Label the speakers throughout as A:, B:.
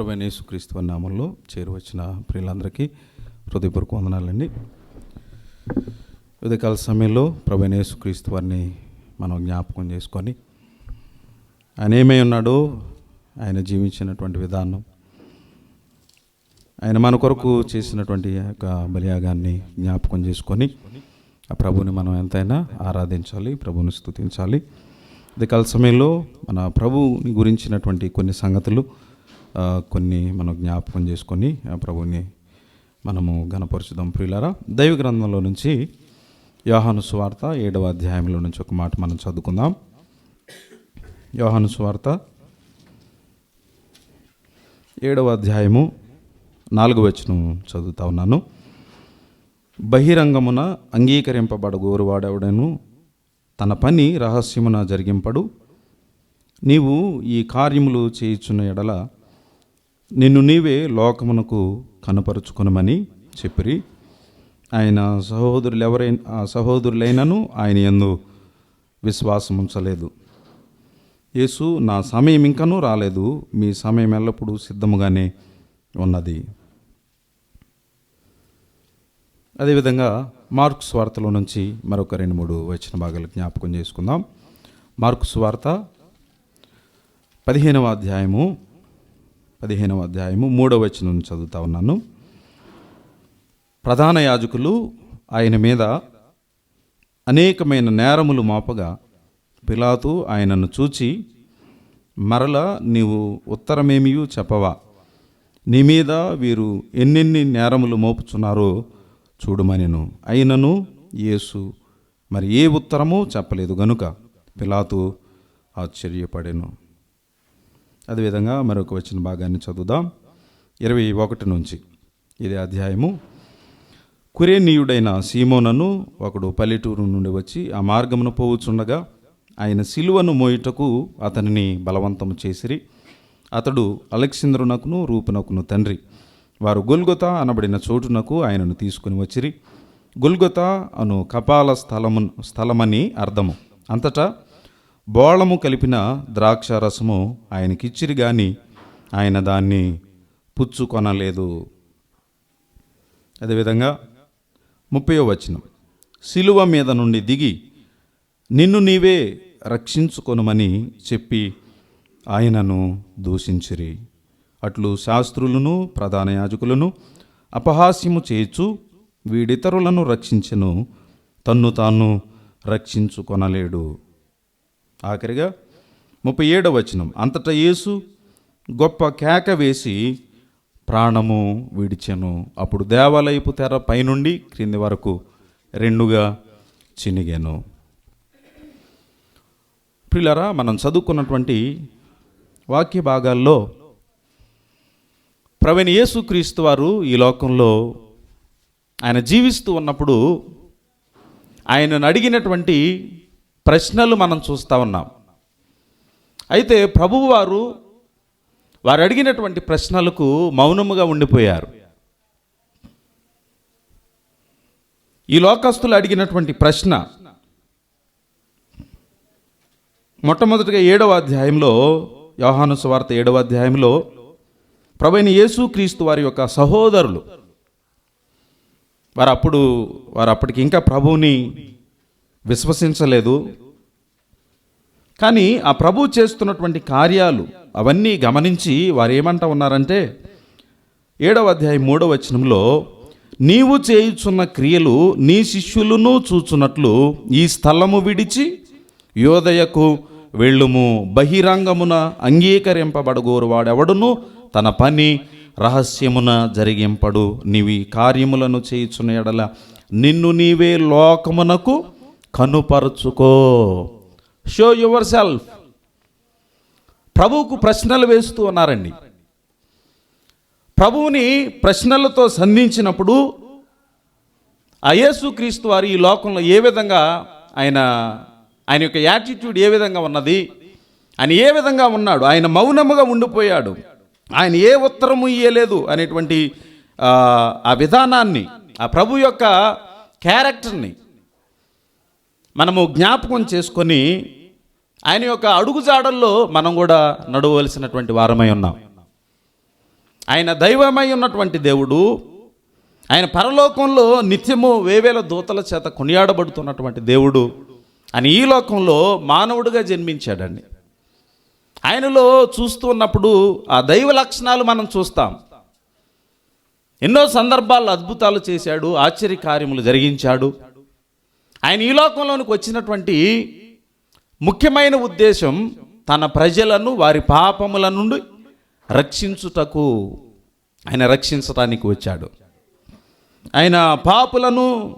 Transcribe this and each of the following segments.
A: ప్రభు యేసుక్రీస్తు నామంలో చేరువచ్చిన ప్రియులందరికీ హృదయపూర్వక వందనాలండి. ఉదయకాల సమయంలో ప్రభు యేసుక్రీస్తు వారిని మనం జ్ఞాపకం చేసుకొని ఆయన ఏమై ఉన్నాడో ఆయన జీవించినటువంటి విధానం ఆయన మన కొరకు చేసినటువంటి యొక్క బలియాగాన్ని జ్ఞాపకం చేసుకొని ఆ ప్రభుని మనం ఎంతైనా ఆరాధించాలి ప్రభుని స్తుతించాలి. కాల సమయంలో మన ప్రభుని గురించినటువంటి కొన్ని సంగతులు కొన్ని మనం జ్ఞాపకం చేసుకొని ప్రభుని మనము గణపరచుదాం ప్రియులారా దైవ గ్రంథంలో నుంచి యోహాను స్వార్త ఏడవ అధ్యాయంలో నుంచి ఒక మాట మనం చదువుకుందాం. యోహాను స్వార్త ఏడవ అధ్యాయము నాలుగు వచనం చదువుతా ఉన్నాను. బహిరంగమున అంగీకరింపబడ గోరువాడెవడను? తన పని రహస్యమున జరిగింపడు. నీవు ఈ కార్యములు చేయుచున్న ఎడల నిన్ను నీవే లోకమునకు కనపరుచుకునమని చెప్పిరి. ఆయన సహోదరులు ఎవరైనా సహోదరులైనను ఆయన ఎందు విశ్వాసం ఉంచలేదు యేసు నా సమయం ఇంకనూ రాలేదు. మీ సమయం ఎల్లప్పుడూ సిద్ధముగానే ఉన్నది. అదేవిధంగా మార్కు స్వార్తలో నుంచి మరొక రెండు మూడు వచ్చిన భాగాలు జ్ఞాపకం చేసుకుందాం. మార్కు స్వార్త పదిహేనవ అధ్యాయము పదిహేనవ అధ్యాయము మూడవ వచనం చదువుతా ఉన్నాను. ప్రధాన యాజకులు ఆయన మీద అనేకమైన నేరములు మోపగా పిలాతు ఆయనను చూచి మరల నీవు ఉత్తరమేమియు చెప్పవా? నీ మీద వీరు ఎన్నెన్ని నేరములు మోపుచున్నారో చూడమనెను. అయినను యేసు మరి ఏ ఉత్తరము చెప్పలేదు. గనుక పిలాతు ఆశ్చర్యపడెను. అదేవిధంగా మరొక వచ్చిన భాగాన్ని చదువుదాం. ఇరవై ఒకటి నుంచి ఇది అధ్యాయము. కురేనీయుడైన సీమోనను ఒకడు పల్లెటూరు నుండి వచ్చి ఆ మార్గమును పోవుచుండగా ఆయన సిలువను మోయుటకు అతనిని బలవంతము చేసిరి. అతడు అలెక్సింద్రునకును రూపునకును తండ్రి. వారు గొల్గొత అనబడిన చోటునకు ఆయనను తీసుకుని వచ్చిరి. గొల్గొత అను కపాల స్థలము స్థలమని అర్థము. అంతటా బోళము కలిపిన ద్రాక్ష రసము ఆయనకిచ్చిరి గాని ఆయన దాన్ని పుచ్చుకొనలేదు. అదేవిధంగా ముప్పయో వచనం. సిలువ మీద నుండి దిగి నిన్ను నీవే రక్షించుకొనమని చెప్పి ఆయనను దూషించిరి. అట్లు శాస్త్రులను ప్రధాన యాజకులను అపహాస్యము చేయుచు వీడితరులను రక్షించను తన్ను తాను రక్షించుకొనలేడు. ఆఖరిగా ముప్పై ఏడవ వచనం. అంతటా యేసు గొప్ప కేక వేసి ప్రాణము విడిచెను. అప్పుడు దేవాలయపు తెర పైనుండి క్రింది వరకు రెండుగా చినిగాను. ప్రిలరా మనం చదువుకున్నటువంటి వాక్య భాగాల్లో ప్రవీణ్ యేసుక్రీస్తు వారు ఈ లోకంలో ఆయన జీవిస్తూ ఉన్నప్పుడు ఆయనను అడిగినటువంటి ప్రశ్నలు మనం చూస్తూ ఉన్నాం. అయితే ప్రభువు వారు వారు అడిగినటువంటి ప్రశ్నలకు మౌనముగా ఉండిపోయారు. ఈ లోకస్తులు అడిగినటువంటి ప్రశ్న మొట్టమొదటిగా ఏడవ అధ్యాయంలో యోహాను సువార్త ఏడవ అధ్యాయంలో ప్రభైన యేసు క్రీస్తు వారి యొక్క సహోదరులు. వారు అప్పుడు వారు అప్పటికి ఇంకా ప్రభువుని విశ్వసించలేదు. కానీ ఆ ప్రభు చేస్తున్నటువంటి కార్యాలు అవన్నీ గమనించి వారు ఏమంటా ఉన్నారంటే ఏడవ అధ్యాయం మూడవ వచనంలో నీవు చేయుచున్న క్రియలు నీ శిష్యులను చూచున్నట్లు ఈ స్థలము విడిచి యోదయకు వెళ్ళుము. బహిరంగమున అంగీకరింపబడగోరు వాడెవడును? తన పని రహస్యమున జరిగింపడు. నీవి కార్యములను చేయుచున్న ఎడల నిన్ను నీవే లోకమునకు కనుపరుచుకో. షో యువర్ సెల్ఫ్ ప్రభువుకు ప్రశ్నలు వేస్తూ ఉన్నారండి. ప్రభువుని ప్రశ్నలతో సంధించినప్పుడు ఆ యేసుక్రీస్తు వారు ఈ లోకంలో ఏ విధంగా ఆయన ఆయన యొక్క యాటిట్యూడ్ ఏ విధంగా ఉన్నది ఆయన ఏ విధంగా ఉన్నాడు ఆయన మౌనముగా ఉండిపోయాడు ఆయన ఏ ఉత్తరము ఇయ్యలేదు అనేటువంటి ఆ, ఆ విధానాన్ని ఆ ప్రభు యొక్క క్యారెక్టర్ని మనము జ్ఞాపకం చేసుకొని ఆయన యొక్క అడుగుజాడల్లో మనం కూడా నడవలసినటువంటి వారమై ఉన్నాం. ఆయన దైవమై ఉన్నటువంటి దేవుడు ఆయన పరలోకంలో నిత్యము వేవేల దూతల చేత కొనియాడబడుతున్నటువంటి దేవుడు అని ఈ లోకంలో మానవుడిగా జన్మించాడండి. ఆయనలో చూస్తూ ఉన్నప్పుడు ఆ దైవ లక్షణాలు మనం చూస్తాం. ఎన్నో సందర్భాల్లో అద్భుతాలు చేశాడు ఆశ్చర్య కార్యములు జరిగించాడు. ఆయన ఈ లోకంలోనికి వచ్చినటువంటి ముఖ్యమైన ఉద్దేశం తన ప్రజలను వారి పాపముల నుండి రక్షించుటకు. ఆయన రక్షించటానికి వచ్చాడు. ఆయన పాపులను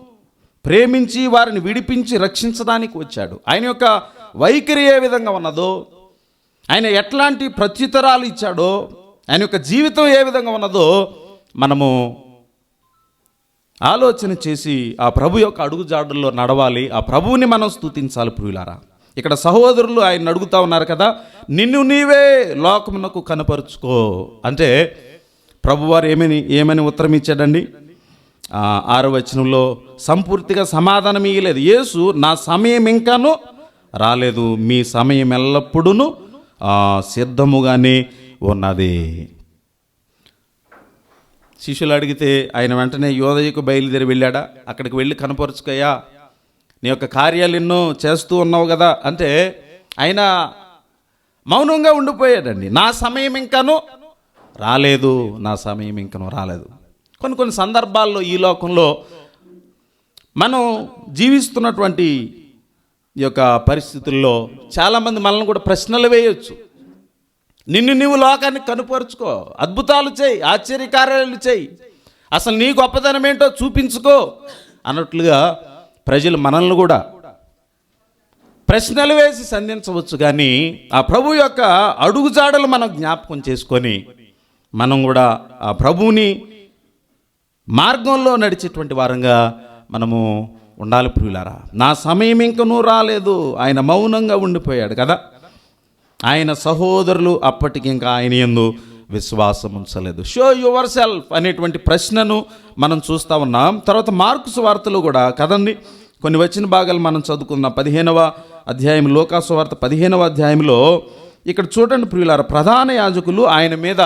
A: ప్రేమించి వారిని విడిపించి రక్షించడానికి వచ్చాడు. ఆయన యొక్క వైఖరి ఏ విధంగా ఉన్నదో ఆయన ఎట్లాంటి ప్రత్యుత్తరాలు ఇచ్చాడో ఆయన యొక్క జీవితం ఏ విధంగా ఉన్నదో మనము ఆలోచన చేసి ఆ ప్రభు యొక్క అడుగుజాడుల్లో నడవాలి ఆ ప్రభువుని మనం స్తుతించాలి ప్రియులారా. ఇక్కడ సహోదరులు ఆయన అడుగుతా ఉన్నారు కదా నిన్ను నీవే లోకమునకు కనపరుచుకో. అంటే ప్రభువారు ఏమని ఏమని ఉత్తరం ఇచ్చాడండి? ఆరు వచనంలో సంపూర్తిగా సమాధానం ఇయ్యలేదు. యేసు నా సమయం ఇంకాను రాలేదు. మీ సమయం ఎల్లప్పుడూ సిద్ధముగానే ఉన్నది. శిష్యులు అడిగితే ఆయన వెంటనే యోదయకు బయలుదేరి వెళ్ళాడా? అక్కడికి వెళ్ళి కనపరుచుకయ్యా నీ యొక్క కార్యాలు ఎన్నో చేస్తూ ఉన్నావు కదా అంటే ఆయన మౌనంగా ఉండిపోయాడండి. నా సమయం ఇంకాను రాలేదు నా సమయం ఇంకను రాలేదు. కొన్ని కొన్ని సందర్భాల్లో ఈ లోకంలో మనం జీవిస్తున్నటువంటి ఈ యొక్క పరిస్థితుల్లో చాలామంది మనల్ని కూడా ప్రశ్నలు వేయొచ్చు. నిన్ను నీవు లోకాన్ని కనుపరుచుకో. అద్భుతాలు చేయి ఆశ్చర్యకార్యాలు చేయి. అసలు నీ గొప్పతనం ఏంటో చూపించుకో. అన్నట్లుగా ప్రజలు మనల్ని కూడా ప్రశ్నలు వేసి సంధించవచ్చు కానీ ఆ ప్రభు యొక్క అడుగుజాడలు మనం జ్ఞాపకం చేసుకొని మనం కూడా ఆ ప్రభువుని మార్గంలో నడిచేటువంటి వారంగా మనము ఉండాలి ప్రియులారా. నా సమయం ఇంకనూ రాలేదు. ఆయన మౌనంగా ఉండిపోయాడు కదా. ఆయన సహోదరులు అప్పటికి ఇంకా ఆయన ఎందు విశ్వాసం ఉంచలేదు. షో యువర్ సెల్ఫ్ అనేటువంటి ప్రశ్నను మనం చూస్తూ ఉన్నాం. తర్వాత మార్కుస్ వార్తలు కూడా కదండి. కొన్ని వచ్చిన భాగాలు మనం చదువుకున్న పదిహేనవ అధ్యాయం లోకాసు వార్త పదిహేనవ అధ్యాయంలో ఇక్కడ చూడండి ప్రియులారా ప్రధాన యాజకులు ఆయన మీద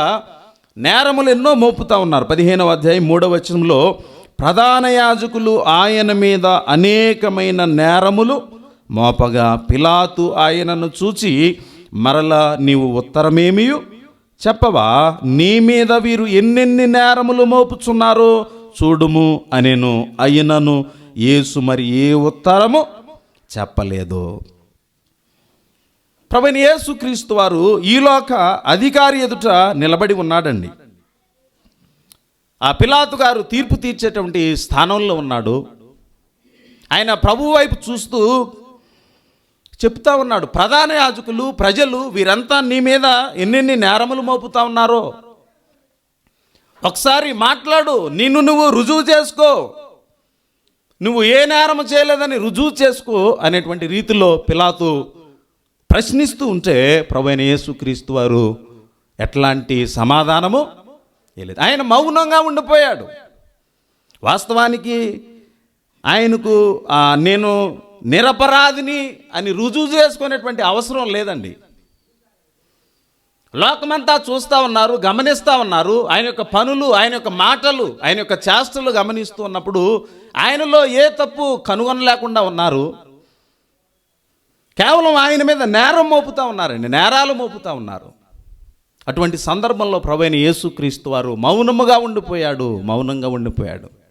A: నేరములు ఎన్నో మోపుతా ఉన్నారు. పదిహేనవ అధ్యాయం మూడవ వచనంలో ప్రధాన యాజకులు ఆయన మీద అనేకమైన నేరములు మోపగా పిలాతు ఆయనను చూచి మరలా నీవు ఉత్తరమేమియు? చెప్పవా నీ మీద వీరు ఎన్నెన్ని నేరములు మోపుచున్నారో చూడుము అనేను అయినను యేసు మరి ఏ ఉత్తరము చెప్పలేదు. ప్రభుని యేసు క్రీస్తు వారు ఈలోక అధికారి ఎదుట నిలబడి ఉన్నాడండి. ఆ పిలాతు గారు తీర్పు తీర్చేటువంటి స్థానంలో ఉన్నాడు. ఆయన ప్రభు వైపు చూస్తూ చెప్తా ఉన్నాడు. ప్రధాన యాజకులు ప్రజలు వీరంతా నీ మీద ఎన్నెన్ని నేరములు మోపుతా ఉన్నారో. ఒకసారి మాట్లాడు నిన్ను నువ్వు రుజువు చేసుకో. నువ్వు ఏ నేరము చేయలేదని రుజువు చేసుకో అనేటువంటి రీతిలో పిలాతు ప్రశ్నిస్తూ ఉంటే ప్రభు యేసుక్రీస్తు వారు ఎట్లాంటి సమాధానము లేదు ఆయన మౌనంగా ఉండిపోయాడు. వాస్తవానికి ఆయనకు నేను నిరపరాధిని అని రుజువు చేసుకునేటువంటి అవసరం లేదండి. లోకమంతా చూస్తూ ఉన్నారు గమనిస్తూ ఉన్నారు. ఆయన యొక్క పనులు ఆయన యొక్క మాటలు ఆయన యొక్క చేష్టలు గమనిస్తూ ఉన్నప్పుడు ఆయనలో ఏ తప్పు కనుగొనలేకుండా ఉన్నారు. కేవలం ఆయన మీద నేరం మోపుతా ఉన్నారండి నేరాలు మోపుతా ఉన్నారు. అటువంటి సందర్భంలో ప్రభైన యేసుక్రీస్తు వారు మౌనముగా ఉండిపోయాడు మౌనంగా ఉండిపోయాడు.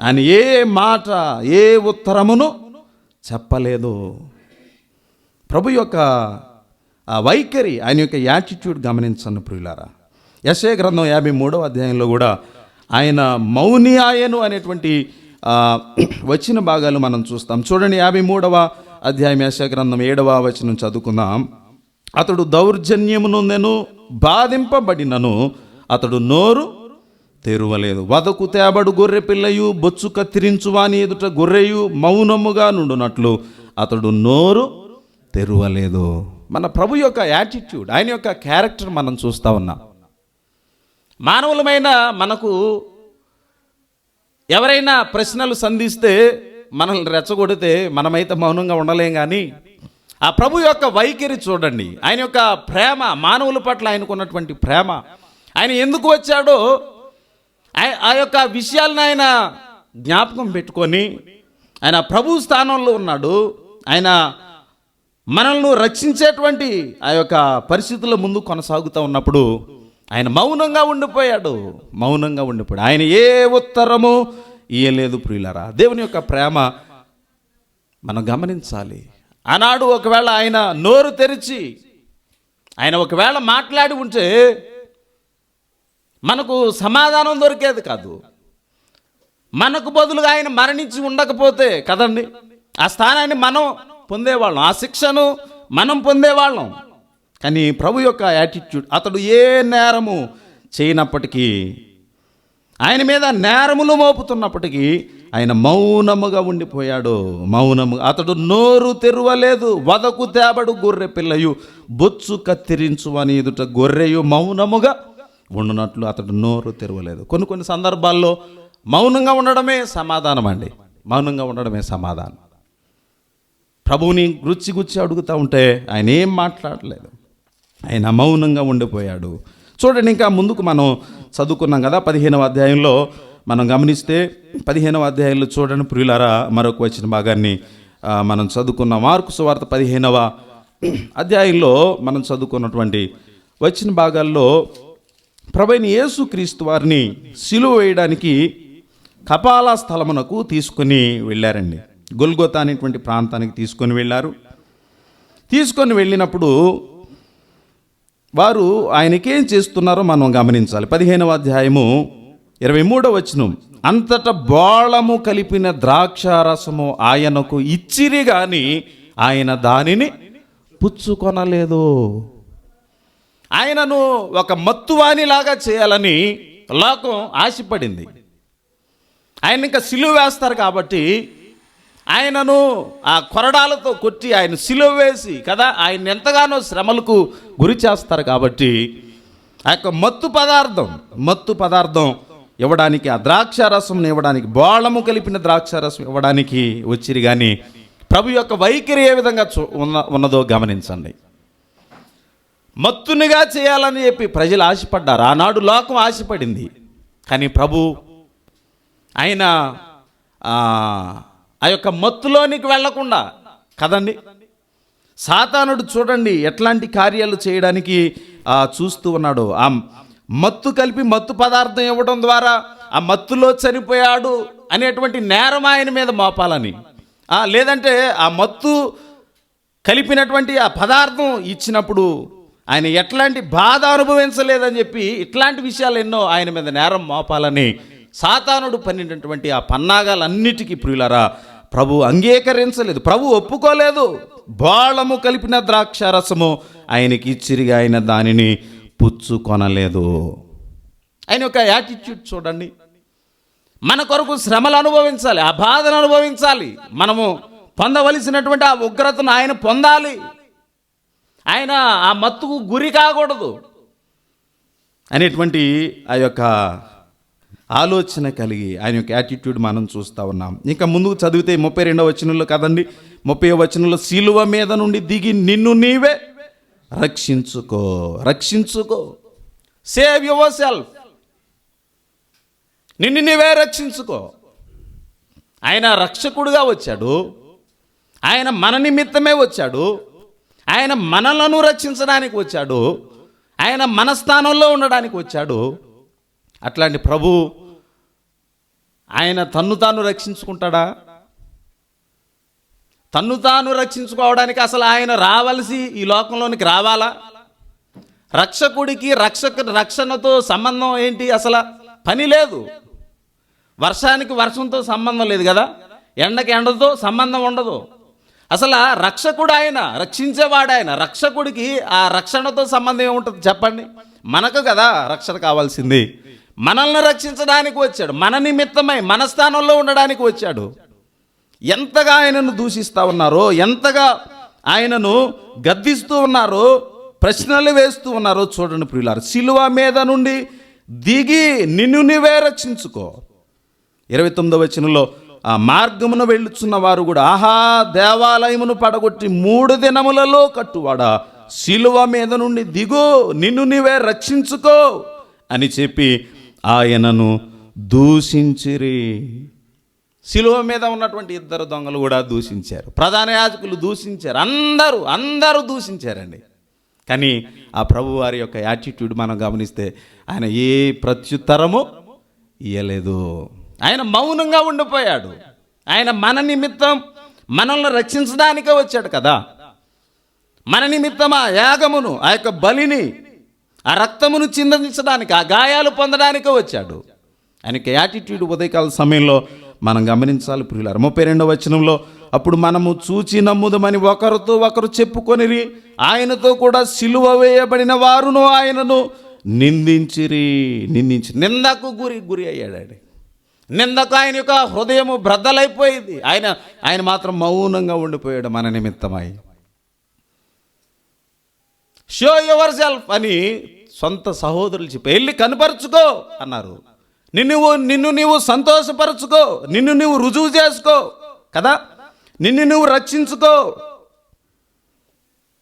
A: ఆయన ఏ మాట ఏ ఉత్తరమును చెప్పలేదు. ప్రభు యొక్క ఆ వైఖరి ఆయన యొక్క యాటిట్యూడ్ గమనించండి ప్రియులారా. యశే గ్రంథం యాభై మూడవ అధ్యాయంలో కూడా ఆయన మౌని ఆయను అనేటువంటి వచ్చిన భాగాలు మనం చూస్తాం. చూడండి యాభై మూడవ అధ్యాయం యశ గ్రంథం ఏడవ వచనం చదువుకుందాం. అతడు దౌర్జన్యమును నేను బాధింపబడినను అతడు నోరు తెరువలేదు. వదకు తేబడు గొర్రె పిల్లయు బొచ్చు కత్తిరించువాని ఎదుట గొర్రెయు మౌనముగా నుండునట్లు అతడు నోరు తెరువలేదు. మన ప్రభు యొక్క యాటిట్యూడ్ ఆయన యొక్క క్యారెక్టర్ మనం చూస్తూ ఉన్నాం. మానవులమైన మనకు ఎవరైనా ప్రశ్నలు సంధిస్తే మనల్ని రెచ్చగొడితే మనమైతే మౌనంగా ఉండలేం కానీ ఆ ప్రభు యొక్క వైఖరి చూడండి. ఆయన యొక్క ప్రేమ మానవుల పట్ల ఆయనకున్నటువంటి ప్రేమ. ఆయన ఎందుకు వచ్చాడో ఆ యొక్క విషయాలను ఆయన జ్ఞాపకం పెట్టుకొని ఆయన ప్రభు స్థానంలో ఉన్నాడు. ఆయన మనల్ని రక్షించేటువంటి ఆ యొక్క పరిస్థితుల ముందు కొనసాగుతూ ఉన్నప్పుడు ఆయన మౌనంగా ఉండిపోయాడు. మౌనంగా ఉండిపోయాడు. ఆయన ఏ ఉత్తరము ఇయ్యలేదు ప్రియులరా. దేవుని యొక్క ప్రేమ మనం గమనించాలి. ఆనాడు ఒకవేళ ఆయన నోరు తెరిచి ఆయన ఒకవేళ మాట్లాడి ఉంటే మనకు సమాధానం దొరికేది కాదు. మనకు బదులుగా ఆయన మరణించి ఉండకపోతే కదండి? ఆ స్థానాన్ని మనం పొందేవాళ్ళం ఆ శిక్షను మనం పొందేవాళ్ళం. కానీ ప్రభు యొక్క యాటిట్యూడ్ అతడు ఏ నేరము చేయనప్పటికీ ఆయన మీద నేరములు మోపుతున్నప్పటికీ ఆయన మౌనముగా ఉండిపోయాడు. మౌనము అతడు నోరు తెరవలేదు వదకు తేబడు గొర్రె పిల్లయు బొచ్చు కత్తిరించు అని ఎదుట గొర్రెయు మౌనముగా ఉండునట్లు అతడు నోరు తెరవలేదు. కొన్ని కొన్ని సందర్భాల్లో మౌనంగా ఉండడమే సమాధానం అండి. మౌనంగా ఉండడమే సమాధానం. ప్రభువుని గుచ్చి గుచ్చి అడుగుతూ ఉంటే ఆయన ఏం మాట్లాడలేదు. ఆయన మౌనంగా ఉండిపోయాడు. చూడండి ఇంకా ముందుకు మనం చదువుకున్నాం కదా పదిహేనవ అధ్యాయంలో. మనం గమనిస్తే పదిహేనవ అధ్యాయంలో చూడండి ప్రియులారా మరొక వచ్చిన భాగాన్ని మనం చదువుకున్న. మార్కు సువార్త పదిహేనవ అధ్యాయంలో మనం చదువుకున్నటువంటి వచ్చిన భాగాల్లో ప్రభైన యేసుక్రీస్తు వారిని సిలువ వేయడానికి కపాల స్థలమునకు తీసుకొని వెళ్ళారండి. గొల్గొత అనేటువంటి ప్రాంతానికి తీసుకొని వెళ్ళారు. తీసుకొని వెళ్ళినప్పుడు వారు ఆయనకేం చేస్తున్నారో మనం గమనించాలి. పదిహేనవ అధ్యాయము ఇరవై మూడవ వచనం. అంతట బోళము కలిపిన ద్రాక్ష రసము ఆయనకు ఇచ్చిరి కానీ ఆయన దానిని పుచ్చుకొనలేదు. ఆయనను ఒక మత్తువానిలాగా చేయాలని లోకం ఆశపడింది. ఆయన ఇంకా సిలువ వేస్తారు కాబట్టి ఆయనను ఆ కొరడాలతో కొట్టి ఆయన సిలువ వేసి కదా ఆయన ఎంతగానో శ్రమలకు గురి చేస్తారు కాబట్టి ఆ యొక్క మత్తు పదార్థం మత్తు పదార్థం ఇవ్వడానికి ఆ ద్రాక్ష రసం ఇవ్వడానికి బోళము కలిపిన ద్రాక్ష రసం ఇవ్వడానికి వచ్చిరు కానీ ప్రభు యొక్క వైఖరి ఏ విధంగా చూ ఉన్న ఉన్నదో గమనించండి. మత్తునిగా చేయాలని చెప్పి ప్రజలు ఆశపడ్డారు. ఆనాడు లోకం ఆశపడింది. కానీ ప్రభు ఆయన ఆ, యొక్క మత్తులోనికి వెళ్ళకుండా కదండి? సాతానుడు చూడండి ఎట్లాంటి కార్యాలు చేయడానికి చూస్తూ ఉన్నాడు. ఆ మత్తు కలిపి మత్తు పదార్థం ఇవ్వడం ద్వారా ఆ మత్తులో చనిపోయాడు అనేటువంటి నేరం ఆయన మీద మోపాలని. లేదంటే ఆ మత్తు కలిపినటువంటి ఆ పదార్థం ఇచ్చినప్పుడు ఆయన ఎట్లాంటి బాధ అనుభవించలేదని చెప్పి ఇట్లాంటి విషయాలు ఎన్నో ఆయన మీద నేరం మోపాలని సాతానుడు పన్నినటువంటి ఆ పన్నాగాలన్నిటికీ ప్రియులరా ప్రభు అంగీకరించలేదు. ప్రభు ఒప్పుకోలేదు. బాళము కలిపిన ద్రాక్ష రసము ఆయనకి ఇచ్చిరిగా ఆయన దానిని పుచ్చుకొనలేదు. ఆయన యొక్క యాటిట్యూడ్ చూడండి. మన కొరకు శ్రమలు అనుభవించాలి ఆ బాధను అనుభవించాలి. మనము పొందవలసినటువంటి ఆ ఉగ్రతను ఆయన పొందాలి. ఆయన ఆ మత్తుకు గురి కాకూడదు. అనేటువంటి ఆ యొక్క ఆలోచన కలిగి ఆయన యొక్క యాటిట్యూడ్ మనం చూస్తూ ఉన్నాం. ఇంకా ముందుకు చదివితే ముప్పై రెండవ వచనంలో కదండి ముప్పై వచనంలో శిలువ మీద నుండి దిగి నిన్ను నీవే రక్షించుకో రక్షించుకో. సేవ్ యువర్ సెల్ఫ్ నిన్ను నీవే రక్షించుకో. ఆయన రక్షకుడుగా వచ్చాడు. ఆయన మన నిమిత్తమే వచ్చాడు. ఆయన మనలను రక్షించడానికి వచ్చాడు. ఆయన మన స్థానంలో ఉండడానికి వచ్చాడు. అట్లాంటి ప్రభు ఆయన తన్ను తాను రక్షించుకుంటాడా? తన్ను తాను రక్షించుకోవడానికి అసలు ఆయన రావలసి ఈ లోకంలోనికి రావాలా? రక్షకుడికి రక్షక రక్షణతో సంబంధం ఏంటి అసలు? పని లేదు. వర్షానికి వర్షంతో సంబంధం లేదు కదా? ఎండకి ఎండతో సంబంధం ఉండదు. అసలు రక్షకుడు ఆయన రక్షించేవాడు ఆయన రక్షకుడికి ఆ రక్షణతో సంబంధం ఏముంటుంది చెప్పండి? మనకు కదా రక్షణ కావాల్సింది. మనల్ని రక్షించడానికి వచ్చాడు. మన నిమిత్తమై మన స్థానంలో ఉండడానికి వచ్చాడు. ఎంతగా ఆయనను దూషిస్తూ ఉన్నారో ఎంతగా ఆయనను గద్దిస్తూ ఉన్నారో ప్రశ్నలు వేస్తూ ఉన్నారో చూడండి ప్రియులారు. శిలువ మీద నుండి దిగి నిన్ను నువ్వే రక్షించుకో. ఇరవై తొమ్మిదవ వచనంలో ఆ మార్గమును వెళ్ళుచున్న వారు కూడా ఆహా దేవాలయమును పడగొట్టి మూడు దినములలో కట్టువాడా? శిలువ మీద నుండి దిగు నిన్ను నీవే రక్షించుకో అని చెప్పి ఆయనను దూషించిరి. శిలువ మీద ఉన్నటువంటి ఇద్దరు దొంగలు కూడా దూషించారు. ప్రధాన యాజకులు దూషించారు. అందరూ అందరూ దూషించారండి. కానీ ఆ ప్రభు వారి యొక్క యాటిట్యూడ్ మనం గమనిస్తే ఆయన ఏ ప్రత్యుత్తరము ఇయ్యలేదు. ఆయన మౌనంగా ఉండిపోయాడు. ఆయన మన నిమిత్తం మనల్ని రక్షించడానికే వచ్చాడు కదా. మన నిమిత్తం ఆ యాగమును ఆ యొక్క బలిని ఆ రక్తమును చిందించడానికి ఆ గాయాలు పొందడానికే వచ్చాడు. ఆయనకి యాటిట్యూడ్ ఉదయకాల సమయంలో మనం గమనించాలి ప్రియులారు. ముప్పై రెండవ వచనంలో అప్పుడు మనము చూచి నమ్ముదమని ఒకరితో ఒకరు చెప్పుకొనిరి ఆయనతో కూడా సిలువ వేయబడిన వారును ఆయనను నిందించిరి నిందించి నిందకు గురి గురి అయ్యాడు నిందకు ఆయన యొక్క హృదయము బ్రద్దలైపోయింది. ఆయన ఆయన మాత్రం మౌనంగా ఉండిపోయాడు మన నిమిత్తమై. షో యువర్ సెల్ఫ్ అని సొంత సహోదరులు చెప్పి వెళ్ళి కనపరుచుకో అన్నారు. నిన్ను నిన్ను నీవు సంతోషపరచుకో నిన్ను నీవు రుజువు చేసుకో కదా? నిన్ను నువ్వు రక్షించుకో.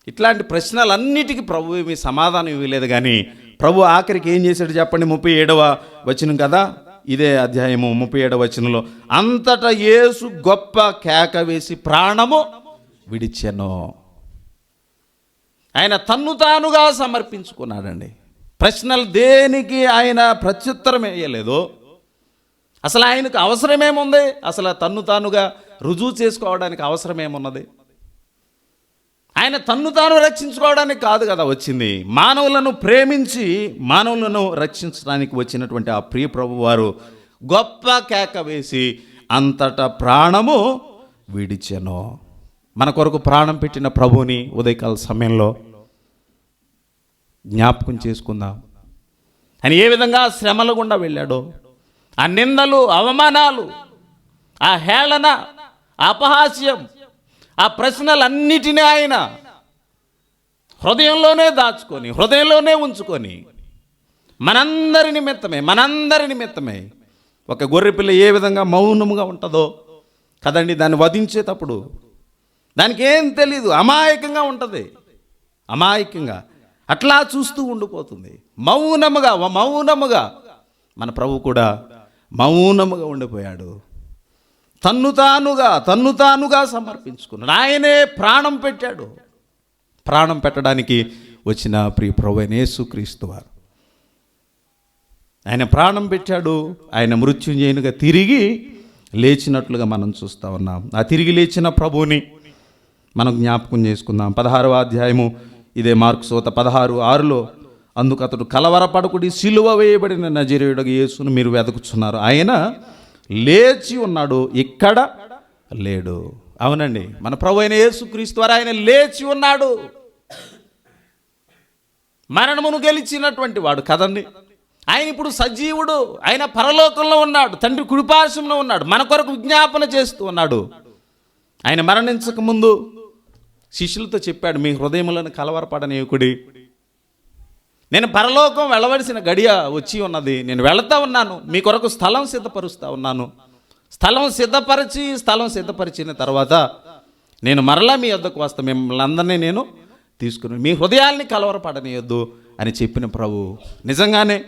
A: ఇట్లాంటి ప్రశ్నలన్నిటికీ ప్రభు ఏమి సమాధానం ఇవ్వలేదు కానీ ప్రభు ఆఖరికి ఏం చేశాడు చెప్పండి ముప్పై ఏడవ వచనం కదా? ఇదే అధ్యాయము ముప్పై ఏడవ వచనంలో అంతటా యేసు గొప్ప కేక వేసి ప్రాణము విడిచెను. ఆయన తన్ను తానుగా సమర్పించుకున్నాడండి. ప్రశ్నలు దేనికి ఆయన ప్రత్యుత్తరం వేయలేదు. అసలు ఆయనకు అవసరమేముంది? అసలు తన్ను తానుగా రుజువు చేసుకోవడానికి అవసరమేమున్నది? ఆయన తన్ను తాను రక్షించుకోవడానికి కాదు కదా వచ్చింది. మానవులను ప్రేమించి మానవులను రక్షించడానికి వచ్చినటువంటి ఆ ప్రియ ప్రభు వారు గొప్ప కేక వేసి అంతటా ప్రాణము విడిచెను. మన కొరకు ప్రాణం పెట్టిన ప్రభుని ఉదయకాల సమయంలో జ్ఞాపకం చేసుకుందాం. ఆయన ఏ విధంగా శ్రమల గుండా వెళ్ళాడో ఆ నిందలు అవమానాలు ఆ హేళన అపహాస్యం ఆ ప్రశ్నలన్నిటినీ ఆయన హృదయంలోనే దాచుకొని హృదయంలోనే ఉంచుకొని మనందరి నిమిత్తమే మనందరి నిమిత్తమే ఒక గొర్రెపిల్ల ఏ విధంగా మౌనముగా ఉంటుందో కదండి దాన్ని వధించేటప్పుడు దానికి ఏం తెలీదు అమాయకంగా ఉంటుంది. అమాయకంగా అట్లా చూస్తూ ఉండిపోతుంది. మౌనముగా మౌనముగా మన ప్రభు కూడా మౌనముగా ఉండిపోయాడు. తన్ను తానుగా తన్ను తానుగా సమర్పించుకున్నాడు. ఆయనే ప్రాణం పెట్టాడు. ప్రాణం పెట్టడానికి వచ్చిన ప్రియ ప్రభు క్రీస్తు వారు. ఆయన ప్రాణం పెట్టాడు. ఆయన మృత్యుంజయునిగా తిరిగి లేచినట్లుగా మనం చూస్తూ ఉన్నాం. ఆ తిరిగి లేచిన ప్రభువుని మనం జ్ఞాపకం చేసుకుందాం. పదహారవ అధ్యాయము ఇదే మార్కు సోత పదహారు ఆరులో అందుకు అతడు కలవరపడకుడి సిలువ వేయబడిన నజరేయుడు యేసును మీరు వెతుకుతున్నారు ఆయన లేచి ఉన్నాడు ఇక్కడ లేడు. అవునండి. మన ప్రభు అయిన యేసుక్రీస్తు వారు ఆయన లేచి ఉన్నాడు. మరణమును గెలిచినటువంటి వాడు కదండి. ఆయన ఇప్పుడు సజీవుడు. ఆయన పరలోకంలో ఉన్నాడు. తండ్రి కుడిపార్శ్వంలో ఉన్నాడు. మన కొరకు విజ్ఞాపన చేస్తూ ఉన్నాడు. ఆయన మరణించక ముందు శిష్యులతో చెప్పాడు మీ హృదయములను కలవరపడనీయకుడి. నేను పరలోకం వెళ్ళవలసిన గడియ వచ్చి ఉన్నది. నేను వెళతా ఉన్నాను. మీ కొరకు స్థలం సిద్ధపరుస్తూ ఉన్నాను. స్థలం సిద్ధపరిచి స్థలం సిద్ధపరిచిన తర్వాత నేను మరలా మీ వద్దకు వస్తా. మిమ్మల్ని అందరినీ నేను తీసుకుని మీ హృదయాల్ని కలవరపడనీయొద్దు అని చెప్పిన ప్రభు. నిజంగానే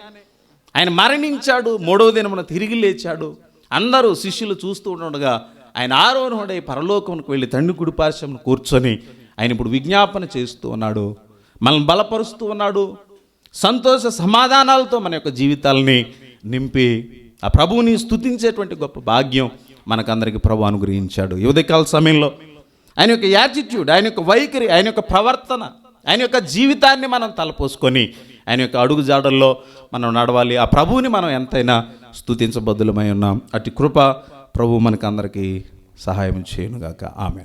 A: ఆయన మరణించాడు. మూడవ దినమున తిరిగి లేచాడు. అందరూ శిష్యులు చూస్తూ ఉండగా ఆయన ఆరోహణుడై పరలోకంకు వెళ్ళి తండ్రి కుడిపార్శ్వం కూర్చొని ఆయన ఇప్పుడు విజ్ఞాపన చేస్తూ ఉన్నాడు. మనల్ని బలపరుస్తూ ఉన్నాడు. సంతోష సమాధానాలతో మన యొక్క జీవితాలని నింపి ఆ ప్రభువుని స్థుతించేటువంటి గొప్ప భాగ్యం మనకందరికీ ప్రభు అనుగ్రహించాడు. ఈ సమయంలో ఆయన యొక్క యాటిట్యూడ్ ఆయన యొక్క వైఖరి ఆయన యొక్క ప్రవర్తన ఆయన యొక్క జీవితాన్ని మనం తలపోసుకొని ఆయన యొక్క అడుగు జాడల్లో మనం నడవాలి. ఆ ప్రభువుని మనం ఎంతైనా స్థుతించబద్దులమై ఉన్నాం. అటు కృప ప్రభు మనకందరికీ సహాయం చేయనుగాక. ఆమె